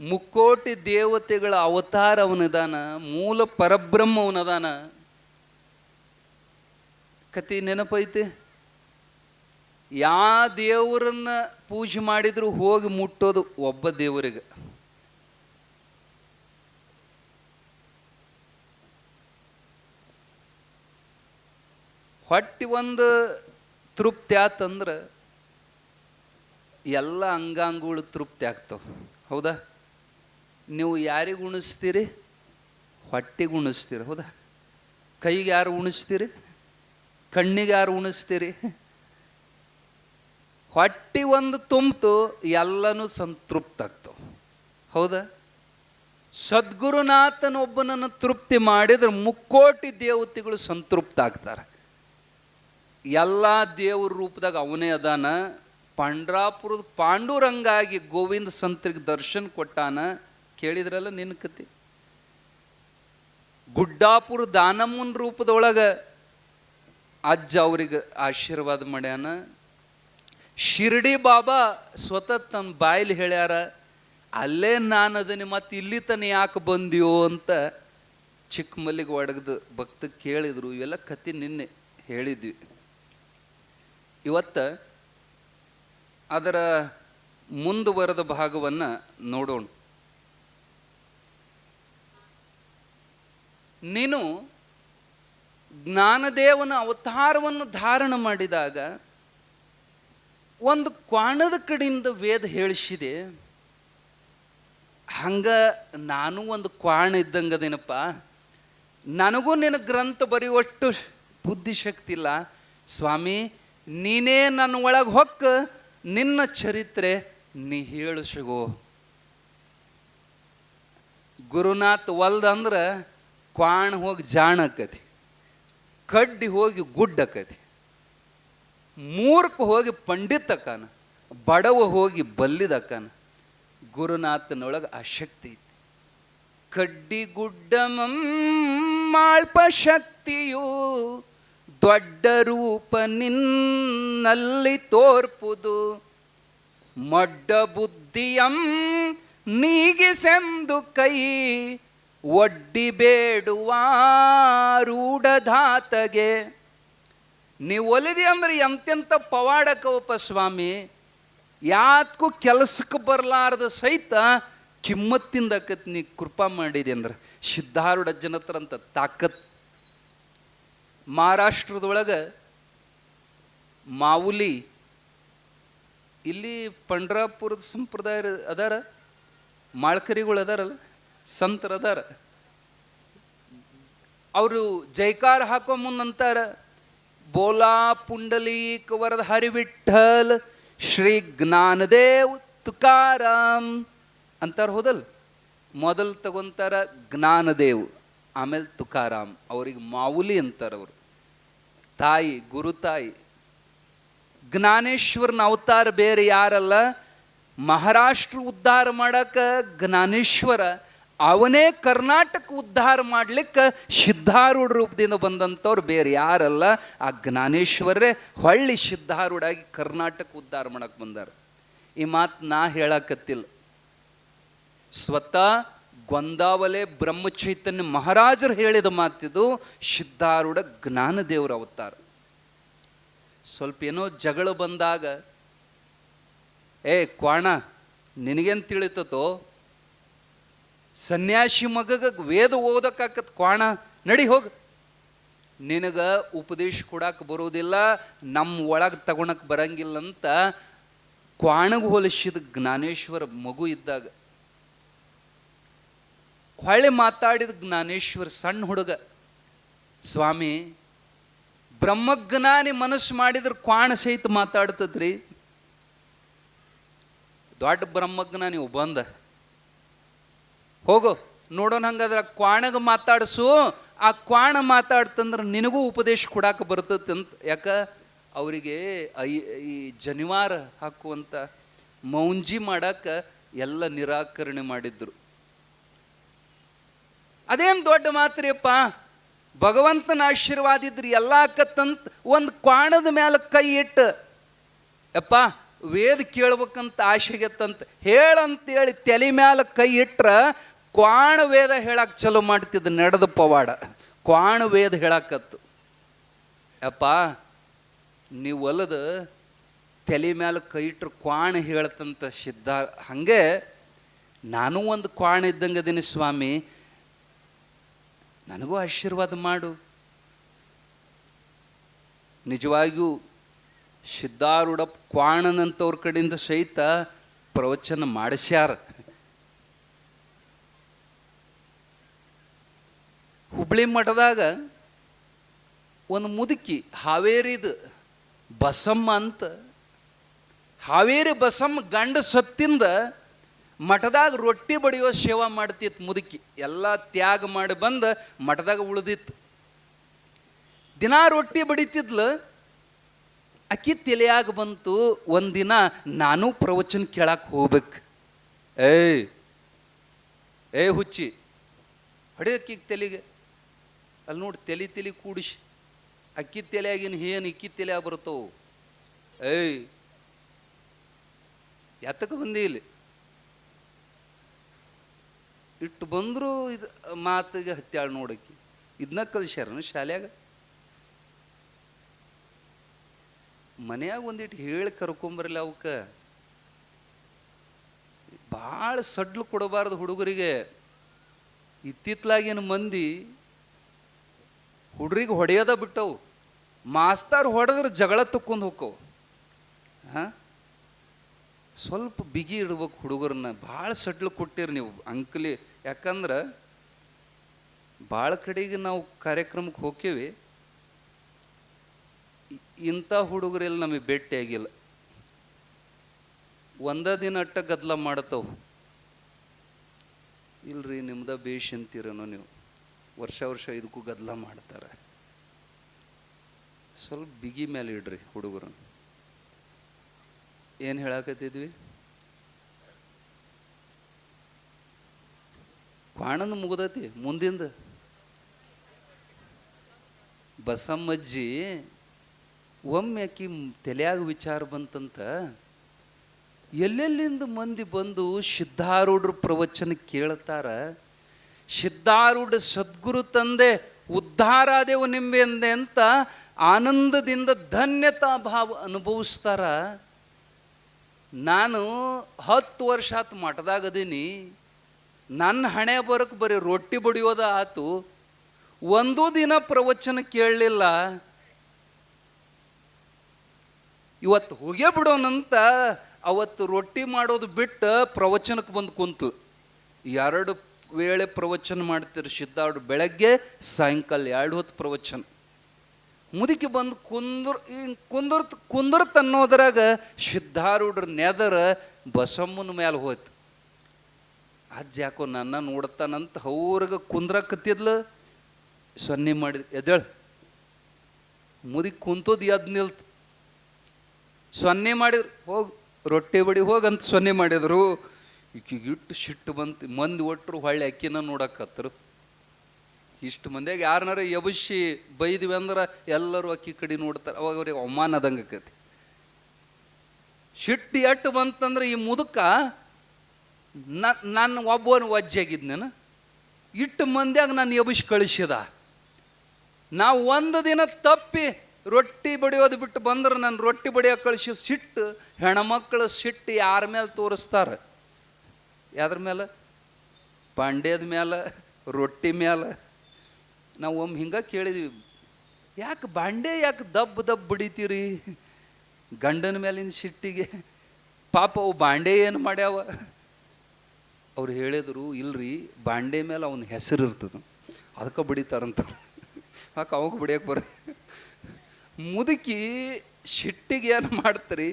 ಮುಕ್ಕೋಟಿ ದೇವತೆಗಳ ಅವತಾರ ಅವನದಾನ ಮೂಲ ಪರಬ್ರಹ್ಮ ಅವನದಾನ ಕತಿ ನೆನಪೈತೆ? ಯಾ ದೇವರನ್ನ ಪೂಜೆ ಮಾಡಿದ್ರು ಹೋಗಿ ಮುಟ್ಟೋದು ಒಬ್ಬ ದೇವರಿಗೆ. ಹೊಟ್ಟಿ ಒಂದು ತೃಪ್ತಿ ಆತಂದ್ರೆ ಎಲ್ಲ ಅಂಗಾಂಗಗಳು ತೃಪ್ತಿ ಆಗ್ತವೆ. ಹೌದಾ? ನೀವು ಯಾರಿಗೆ ಉಣಿಸ್ತೀರಿ? ಹೊಟ್ಟೆಗೆ ಉಣಿಸ್ತೀರಿ, ಹೌದಾ? ಕೈಗೆ ಯಾರು ಉಣಿಸ್ತೀರಿ? ಕಣ್ಣಿಗೆ ಯಾರು ಉಣಿಸ್ತೀರಿ? ಹೊಟ್ಟೆ ಒಂದು ತುಂಬಿತು, ಎಲ್ಲನೂ ಸಂತೃಪ್ತ ಆಗ್ತವೆ. ಹೌದಾ? ಸದ್ಗುರುನಾಥನೊಬ್ಬನನ್ನು ತೃಪ್ತಿ ಮಾಡಿದ್ರೆ ಮುಕ್ಕೋಟಿ ದೇವತೆಗಳು ಸಂತೃಪ್ತ ಆಗ್ತಾರೆ. ಎಲ್ಲ ದೇವ್ರ ರೂಪದಾಗ ಅವನೇ ಅದಾನ. ಪಂಡ್ರಾಪುರದ ಪಾಂಡುರಂಗಾಗಿ ಗೋವಿಂದ ಸಂತರಿಗೆ ದರ್ಶನ ಕೊಟ್ಟಾನ. ಕೇಳಿದ್ರಲ್ಲ ನಿನ್ನ ಕತಿ. ಗುಡ್ಡಾಪುರ ದಾನಮ್ಮನ ರೂಪದೊಳಗೆ ಅಜ್ಜ ಅವ್ರಿಗೆ ಆಶೀರ್ವಾದ ಮಾಡ್ಯಾನ. ಶಿರ್ಡಿ ಬಾಬಾ ಸ್ವತಃ ತನ್ನ ಬಾಯಲ್ಲಿ ಹೇಳ್ಯಾರ, ಅಲ್ಲೇ ನಾನು ಅದನ್ನ ಮತ್ತೆ ಇಲ್ಲಿ ತನ ಯಾಕೆ ಬಂದಿಯೋ ಅಂತ ಚಿಕ್ಕಮಲ್ಲಿಗೆ ಒಡಗದು ಭಕ್ತ ಕೇಳಿದ್ರು. ಇವೆಲ್ಲ ಕತೆ ನಿನ್ನೆ ಹೇಳಿದ್ವಿ. ಇವತ್ತು ಅದರ ಮುಂದುವರೆದ ಭಾಗವನ್ನು ನೋಡೋಣ. ನೀನು ಜ್ಞಾನದೇವನ ಅವತಾರವನ್ನು ಧಾರಣ ಮಾಡಿದಾಗ ಒಂದು ಕ್ವಾಣದ ಕಡೆಯಿಂದ ವೇದ ಹೇಳಿಸಿದೆ, ಹಂಗ ನಾನು ಒಂದು ಕ್ವಾಣ ಇದ್ದಂಗದೇನಪ್ಪ? ನನಗೂ ನಿನ್ನ ಗ್ರಂಥ ಬರೆಯುವಷ್ಟು ಬುದ್ಧಿಶಕ್ತಿ ಇಲ್ಲ. ಸ್ವಾಮಿ, ನೀನೇ ನನ್ನ ಒಳಗೆ ಹೊಕ್ಕ, ನಿನ್ನ ಚರಿತ್ರೆ ನೀ ಹೇಳಿಸಿಗೋ ಗುರುನಾಥ್ ಒಲ್ದಂದ್ರೆ ಕ್ವಾಣ ಹೋಗಿ ಜಾಣ ಆಕತಿ ಕಡ್ಡಿ ಹೋಗಿ ಗುಡ್ಡ ಆಕತಿ ಮೂರ್ಖ ಹೋಗಿ ಪಂಡಿತ ಅಕ್ಕಾನ ಬಡವ ಹೋಗಿ ಬಲ್ಲಿದಕ್ಕನ, ಗುರುನಾಥನೊಳಗೆ ಆ ಶಕ್ತಿ ಐತಿ. ಕಡ್ಡಿ ಗುಡ್ಡ ಮಾಳ್ಪ ಶಕ್ತಿಯು ದೊಡ್ಡ ರೂಪ ನಿನ್ನಲ್ಲಿ ತೋರ್ಪುದು. ಮಡ್ಡ ಬುದ್ಧಿಯಂ ನೀಗಿಸೆಂದು ಕೈ ಒಡ್ಡಿ ಬೇಡುವ ರೂಢಧಾತಗೆ ನೀವು ಒಲಿದಿ ಅಂದ್ರೆ ಎಂತೆಂಥ ಪವಾಡಕವಪ್ಪ ಸ್ವಾಮಿ? ಯಾತ್ಕೂ ಕೆಲಸಕ್ಕೆ ಬರಲಾರ್ದ ಸಹಿತ ಕಿಮ್ಮತ್ತಿಂದ ಆಕತ್ ನೀ ಕೃಪಾ ಮಾಡಿದೆ ಅಂದ್ರೆ ಸಿದ್ಧಾರೂಢ ಜನತ್ರ ಅಂತ ತಾಕತ್. ಮಹಾರಾಷ್ಟ್ರದೊಳಗೆ ಮಾವುಲಿ ಇಲ್ಲಿ ಪಂಡ್ರಾಪುರದ ಸಂಪ್ರದಾಯ ಅದಾರ, ಮಾಳ್ಕರಿಗಳು ಅದಾರಲ್ಲ. ಸಂತರ ಅದಾರ ಅವರು ಜೈಕಾರ ಹಾಕೋ ಮುಂದಂತಾರ ಬೋಲಾ ಪುಂಡಲೀಕ ವರದ ಹರಿವಿಠಲ್ ಶ್ರೀ ಜ್ಞಾನದೇವ್ ತುಕಾರಾಮ್ ಅಂತಾರ ಹೋದಲ್. ಮೊದಲು ತಗೊಂತಾರ ಜ್ಞಾನದೇವ್, ಆಮೇಲೆ ತುಕಾರಾಮ್ ಅವ್ರಿಗೆ ಮಾವುಲಿ ಅಂತಾರ ಅವರು. ತಾಯಿ, ಗುರು ತಾಯಿ. ಜ್ಞಾನೇಶ್ವರನ ಅವತಾರ ಬೇರೆ ಯಾರಲ್ಲ, ಮಹಾರಾಷ್ಟ್ರ ಉದ್ಧಾರ ಮಾಡಕ್ಕೆ ಜ್ಞಾನೇಶ್ವರ ಅವನೇ ಕರ್ನಾಟಕ ಉದ್ಧಾರ ಮಾಡ್ಲಿಕ್ಕೆ ಸಿದ್ಧಾರೂಢ ರೂಪದಿಂದ ಬಂದಂಥವ್ರು ಬೇರೆ ಯಾರಲ್ಲ, ಆ ಜ್ಞಾನೇಶ್ವರೇ ಹೊಳ್ಳಿ ಸಿದ್ಧಾರೂಢಾಗಿ ಕರ್ನಾಟಕ ಉದ್ಧಾರ ಮಾಡಕ್ಕೆ ಬಂದಾರ. ಈ ಮಾತು ನಾ ಹೇಳಕತ್ತಿಲ್ಲ. ಸ್ವತಃ ಗೊಂದಾವಲೆ ಬ್ರಹ್ಮಚೈತನ್ಯ ಮಹಾರಾಜರು ಹೇಳಿದ ಮಾತಿದು ಸಿದ್ಧಾರೂಢ ಜ್ಞಾನದೇವರ ಅವತಾರ. ಸ್ವಲ್ಪ ಏನೋ ಜಗಳ ಬಂದಾಗ, ಏ ಕ್ವಾಣ ನಿನಗೇನು ತಿಳಿತತೋ? ಸನ್ಯಾಸಿ ಮಗಗ ವೇದ ಓದಕ್ಕಾಕತ್ ಕ್ವಾಣ, ನಡಿ ಹೋಗ. ನಿನಗ ಉಪದೇಶ ಕೊಡಕ್ಕೆ ಬರೋದಿಲ್ಲ ನಮ್ಮ ಒಳಗೆ ತಗೊಳಕ್ಕೆ ಬರಂಗಿಲ್ಲ ಅಂತ ಕ್ವಾಣಗೆ ಹೋಲಿಸಿದ ಜ್ಞಾನೇಶ್ವರ ಮಗು ಇದ್ದಾಗ. ಹೊಳೆ ಮಾತಾಡಿದ ಜ್ಞಾನೇಶ್ವರ ಸಣ್ಣ ಹುಡುಗ, ಸ್ವಾಮಿ, ಬ್ರಹ್ಮಜ್ಞಾನಿ ಮನಸ್ಸು ಮಾಡಿದ್ರೆ ಕ್ವಾಣ ಸಹಿತ ಮಾತಾಡ್ತದ್ರಿ? ದೊಡ್ಡ ಬ್ರಹ್ಮಜ್ಞಾನಿ ನೀವು ಬಂದ. ಹೋಗು ನೋಡೋಣ ಹಂಗಾದ್ರೆ ಕ್ವಾಣಗ ಮಾತಾಡ್ಸು, ಆ ಕ್ವಾಣ ಮಾತಾಡ್ತಂದ್ರೆ ನಿನಗೂ ಉಪದೇಶ ಕೊಡಾಕ ಬರ್ತೈತೆ ಅಂತ. ಯಾಕ? ಅವರಿಗೆ ಈ ಜನಿವಾರ ಹಾಕುವಂಥ ಮೌಂಜಿ ಮಾಡಾಕ ಎಲ್ಲ ನಿರಾಕರಣೆ ಮಾಡಿದ್ರು. ಅದೇನು ದೊಡ್ಡ ಮಾತ್ರಿಯಪ್ಪ? ಭಗವಂತನ ಆಶೀರ್ವಾದ ಇದ್ರೆ ಎಲ್ಲ ಆಕತ್ತಂತ ಒಂದು ಕ್ವಾಣದ ಮೇಲೆ ಕೈ ಇಟ್ಟು ಅಪ್ಪ ವೇದ ಕೇಳ್ಬೇಕಂತ ಆಶೆಗೆತ್ತಂತ ಹೇಳಂತೇಳಿ ತಲೆ ಮ್ಯಾಲ ಕೈ ಇಟ್ರ ಕ್ವಾಣ ವೇದ ಹೇಳಕ್ಕೆ ಚಲೋ ಮಾಡ್ತಿದ್ದ ನಡೆದ ಪವಾಡ. ಕ್ವಾಣ ವೇದ ಹೇಳಾಕತ್ತು. ಅಪ್ಪ ನೀವು ಒಲದ ತಲೆ ಮ್ಯಾಲ ಕೈ ಇಟ್ರು ಕ್ವಾಣ ಹೇಳ್ತಂತ ಸಿದ್ಧ ಹಂಗೆ ನಾನು ಒಂದು ಕ್ವಾಣ ಇದ್ದಂಗೆ ಅದೀನಿ ಸ್ವಾಮಿ. ನನಗೂ ಆಶೀರ್ವಾದ ಮಾಡು. ನಿಜವಾಗಿಯೂ ಸಿದ್ಧಾರೂಢ ಕ್ವಾಣನಂತವ್ರ ಕಡೆಯಿಂದ ಸಹಿತ ಪ್ರವಚನ ಮಾಡಿಸ್ಯಾರ. ಹುಬ್ಳಿ ಮಠದಾಗ ಒಂದು ಮುದುಕಿ, ಹಾವೇರಿದು ಬಸಮ್ಮ ಅಂತ. ಹಾವೇರಿ ಬಸಮ್ಮ ಗಂಡ ಸತ್ತಿಂದ ಮಠದಾಗ ರೊಟ್ಟಿ ಬಡಿಯೋ ಸೇವಾ ಮಾಡ್ತಿತ್ತು ಮುದುಕಿ. ಎಲ್ಲ ತ್ಯಾಗ ಮಾಡಿ ಬಂದು ಮಠದಾಗ ಉಳಿದಿತ್ತು. ದಿನಾ ರೊಟ್ಟಿ ಬಡಿತಿದ್ಲು. ಅಕ್ಕಿ ತಲೆಯಾಗ ಬಂತು. ಒಂದಿನ ನಾನು ಪ್ರವಚನ ಕೇಳಕ್ಕೆ ಹೋಗ್ಬೇಕು. ಏಯ್ ಏ ಹುಚ್ಚಿ, ಹೊಡಿ ತೆಲಿಗೆ ತಲೆಗೆ. ಅಲ್ಲಿ ನೋಡಿ ತಲೆ ತಲೆ ಕೂಡಿಸಿ. ಅಕ್ಕಿ ತಲೆಯಾಗಿನ ಏನು ಇಕ್ಕಿ ತಲೆ ಬರ್ತವು ಏಯ್ ಎತ್ತಕ್ಕೆ ಬಂದಿ ಇಲ್ಲಿ? ಇಟ್ಟು ಬಂದರೂ ಇದು ಮಾತಿಗೆ ಹತ್ಯಾಳು ನೋಡಕ್ಕೆ. ಇದನ್ನ ಕಲಿಸ್ಯಾರನು ಶಾಲ್ಯಾಗ? ಮನ್ಯಾಗ ಒಂದಿಟ್ಟು ಹೇಳಿ ಕರ್ಕೊಂಬರಲ್ಲ ಅವಕ್ಕೆ. ಭಾಳ ಸಡ್ಲು ಕೊಡಬಾರ್ದು ಹುಡುಗರಿಗೆ. ಇತ್ತಿತ್ಲಾಗಿನ ಮಂದಿ ಹುಡ್ರಿಗೆ ಹೊಡೆಯೋದ ಬಿಟ್ಟವು. ಮಾಸ್ತರ್ ಹೊಡೆದ್ರೆ ಜಗಳ ತಕ್ಕೊಂಡು ಹೋಕ್ಕವು. ಹಾಂ? ಸ್ವಲ್ಪ ಬಿಗಿ ಇಡ್ಬೇಕು ಹುಡುಗರನ್ನ. ಭಾಳ ಸಡ್ಲು ಕೊಟ್ಟಿರಿ ನೀವು ಅಂಕಲಿ. ಯಾಕಂದ್ರೆ ಭಾಳ ಕಡೆಗೆ ನಾವು ಕಾರ್ಯಕ್ರಮಕ್ಕೆ ಇ- ಇಂಥ ಹುಡುಗರೆಲ್ಲ ನಮಗೆ ಭೇಟಿಯಾಗಿಲ್ಲ ಒಂದ ದಿನ ಅಟ್ಟ ಗದ್ದಲ ಮಾಡತ್ತವು. ಇಲ್ರಿ, ನಿಮ್ದ ಬೇಷ್ ಅಂತೀರೇನೋ ನೀವು. ವರ್ಷ ವರ್ಷ ಇದಕ್ಕೂ ಗದ್ದಲ ಮಾಡ್ತಾರೆ. ಸ್ವಲ್ಪ ಬಿಗಿ ಮೇಲೆ ಇಡ್ರಿ ಹುಡುಗರು ಏನು ಹೇಳಕತ್ತಿದ್ವಿ? ಕ್ವಾಣನ ಮುಗ್ದತಿ ಮುಂದಿಂದ. ಬಸಮ್ಮಜ್ಜಿ ಒಮ್ಮೆ ಆಕಿ ತಲೆಯಾಗ ವಿಚಾರ ಬಂತಂತ ಎಲ್ಲೆಲ್ಲಿಂದ ಮಂದಿ ಬಂದು ಸಿದ್ಧಾರೂಢ್ರ ಪ್ರವಚನ ಕೇಳ್ತಾರ? ಸಿದ್ಧಾರೂಢ ಸದ್ಗುರು ತಂದೆ ಉದ್ಧಾರಾದೆವು ನಿಂಬೆ ಅಂದೆ ಅಂತ ಆನಂದದಿಂದ ಧನ್ಯತಾ ಭಾವ ಅನುಭವಿಸ್ತಾರ. ನಾನು ಹತ್ತು ವರ್ಷ ಆತು ಮಠದಾಗದೀನಿ ನನ್ನ ಹಣೆ ಬರಕ್ಕೆ ಬರೀ ರೊಟ್ಟಿ ಬಡಿಯೋದ ಆತು. ಒಂದು ದಿನ ಪ್ರವಚನ ಕೇಳಲಿಲ್ಲ. ಇವತ್ತು ಹೋಗೇ ಬಿಡೋನಂತ ಅವತ್ತು ರೊಟ್ಟಿ ಮಾಡೋದು ಬಿಟ್ಟು ಪ್ರವಚನಕ್ಕೆ ಬಂದು ಕುಂತು ಎರಡು ವೇಳೆ ಪ್ರವಚನ ಮಾಡ್ತೀರಿ ಸಿದ್ಧಾರ್ಡ್ ಬೆಳಗ್ಗೆ ಸಾಯಂಕಾಲ ಎರಡು ಹೊತ್ತು ಪ್ರವಚನ. ಮುದುಕಿ ಬಂದು ಕುಂದ್ರ ಕುಂದ್ರ ಕುಂದ್ರತ್ ಅನ್ನೋದ್ರಾಗ ಸಿದ್ಧಾರೂಢ್ರ ನೆದರ ಬಸಮ್ಮನ ಮೇಲೆ ಹೋಯ್ತು. ಅಜ್ಜ ಯಾಕೋ ನನ್ನ ನೋಡ್ತಾನಂತ ಅವ್ರಿಗೆ ಕುಂದ್ರಕತ್ತಿದ್ಲು. ಸೊನ್ನೆ ಮಾಡಿದ ಎದ್ದೇಳು. ಮುದುಕಿ ಕುಂತೋದು ಎದ್ದು ನಿಲ್ತು. ಸೊನ್ನೆ ಮಾಡಿದ್ರು ಹೋಗಿ, ರೊಟ್ಟಿ ಬಡಿ ಹೋಗಂತ ಸೊನ್ನೆ ಮಾಡಿದ್ರು. ಈಕಿಗೆ ಇಟ್ಟು ಸಿಟ್ಟು ಬಂತು. ಮಂದಿ ಒಟ್ಟರು ಹೊಳ್ಳಿ ಅಕ್ಕಿನ ನೋಡಕತ್ತರು ಇಷ್ಟು ಮಂದಿಯಾಗ ಯಾರನ್ನಾರ ಎಬಸಿ ಬೈದ್ವಿ ಅಂದ್ರೆ ಎಲ್ಲರೂ ಅಕ್ಕಿ ಕಡೆ ನೋಡ್ತಾರೆ. ಅವಾಗ ಅವ್ರಿಗೆ ಅವಮಾನ ಆದಂಗೆ ಆಕತಿ. ಸಿಟ್ಟು ಎಟ್ಟು ಬಂತಂದ್ರೆ ಈ ಮುದುಕ ನನ್ನ ಒಬ್ಬನ ವಜ್ಜಾಗಿದ್ನೇನು ಇಟ್ಟು ಮಂದ್ಯಾಗ ನಾನು ಎಬಸಿ ಕಳಿಸಿದ. ನಾವು ಒಂದು ದಿನ ತಪ್ಪಿ ರೊಟ್ಟಿ ಬಡಿಯೋದು ಬಿಟ್ಟು ಬಂದ್ರೆ ನಾನು ರೊಟ್ಟಿ ಬಡಿಯೋಕೆ ಕಳಿಸಿ ಸಿಟ್ಟು ಹೆಣ್ಮಕ್ಳು ಸಿಟ್ಟು ಯಾರ ಮೇಲೆ ತೋರಿಸ್ತಾರೆ. ಯಾದ್ರ ಮೇಲೆ ಪಾಂಡ್ಯದ ಮೇಲೆ ರೊಟ್ಟಿ ಮೇಲೆ ನಾವು ಒಮ್ಮೆ ಹಿಂಗೆ ಕೇಳಿದ್ವಿ, ಯಾಕೆ ಬಾಂಡೆ ಯಾಕೆ ದಬ್ಬ ದಬ್ಬ ಬಿಡಿತೀರಿ? ಗಂಡನ ಮೇಲಿನ ಸಿಟ್ಟಿಗೆ, ಪಾಪ ಅವು ಬಾಂಡೆ ಏನು ಮಾಡ್ಯಾವ? ಅವ್ರು ಹೇಳಿದ್ರು, ಇಲ್ರಿ ಬಾಂಡೆ ಮೇಲೆ ಅವನ ಹೆಸರು ಇರ್ತದೆ. ಅದಕ್ಕೆ ಬಡಿತಾರಂತ ಯಾಕೆ ಅವಾಗ ಬಡಿಯಕ್ಕೆ ಬರ? ಮುದುಕಿ ಸಿಟ್ಟಿಗೆ ಏನು ಮಾಡ್ತೀರಿ?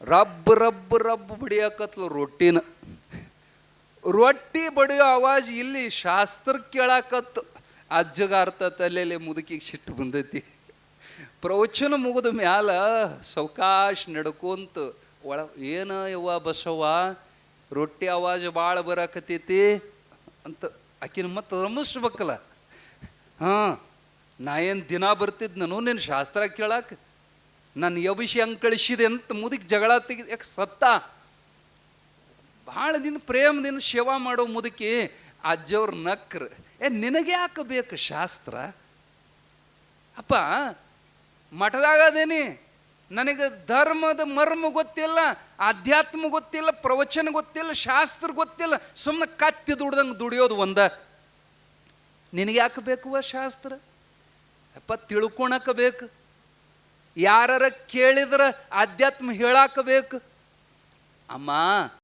ರಬ್ಬ್ ರಬ್ ರಬ್ ಬಡಿಯಕತ್ಲು ರೊಟ್ಟಿನ. ರೊಟ್ಟಿ ಬಡಿಯೋ ಆವಾಜ್ ಇಲ್ಲಿ ಶಾಸ್ತ್ರ ಕೇಳಾಕತ್ತು. ಅಜ್ಜಗ ಅರ್ಥ ತಲೆಯಲ್ಲಿ ಮುದುಕಿಗೆ ಸಿಟ್ಟು ಬಂದೈತಿ. ಪ್ರವಚನ ಮುಗಿದ ಮ್ಯಾಲ ಸೌಕಾಶ್ ನಡ್ಕೊಂತ ಒಳ ಏನ ಯವ್ವ ಬಸವ್ವ, ರೊಟ್ಟಿ ಆವಾಜ್ ಭಾಳ ಬರಾಕತ್ತೈತಿ ಅಂತ ಆಕಿನ ಮತ್ತೆ ರಮಿಸ್ಬೇಕಲ್ಲ. ಹಾಂ, ನಾ ಏನು ದಿನ ಬರ್ತಿದ್ನನು ನಿನ್ನ ಶಾಸ್ತ್ರ ಕೇಳಕ್ಕೆ ನನ್ನ ಯವಿಷಿ ಅಂಕಳಿಸಿದೆ ಕಳಿಸಿದೆ ಅಂತ ಮುದುಕಿ ಜಗಳ ತೆಗೆದು ಯಾಕೆ ಸತ್ತ? ಭಾಳ ದಿನ ಪ್ರೇಮದಿಂದ ಸೇವಾ ಮಾಡೋ ಮುದುಕಿ, ಅಜ್ಜವ್ರ ನಕ್ರ. ಏ, ನಿನಗೆ ಯಾಕೆ ಬೇಕು ಶಾಸ್ತ್ರ? ಅಪ್ಪ ಮಠದಾಗ ಅದೇನಿ ನನಗೆ ಧರ್ಮದ ಮರ್ಮ ಗೊತ್ತಿಲ್ಲ ಆಧ್ಯಾತ್ಮ ಗೊತ್ತಿಲ್ಲ, ಪ್ರವಚನ ಗೊತ್ತಿಲ್ಲ, ಶಾಸ್ತ್ರ ಗೊತ್ತಿಲ್ಲ. ಸುಮ್ಮನೆ ಕತ್ತಿ ದುಡ್ದಂಗೆ ದುಡಿಯೋದು ಒಂದ. ನಿನಗೆ ಯಾಕೆ ಬೇಕು ಶಾಸ್ತ್ರ? ಅಪ್ಪ ತಿಳ್ಕೊಳಕ ಬೇಕು. ಯಾರ ಕೇಳಿದ್ರ ಆಧ್ಯಾತ್ಮ ಹೇಳಾಕ ಬೇಕು ಅಮ್ಮ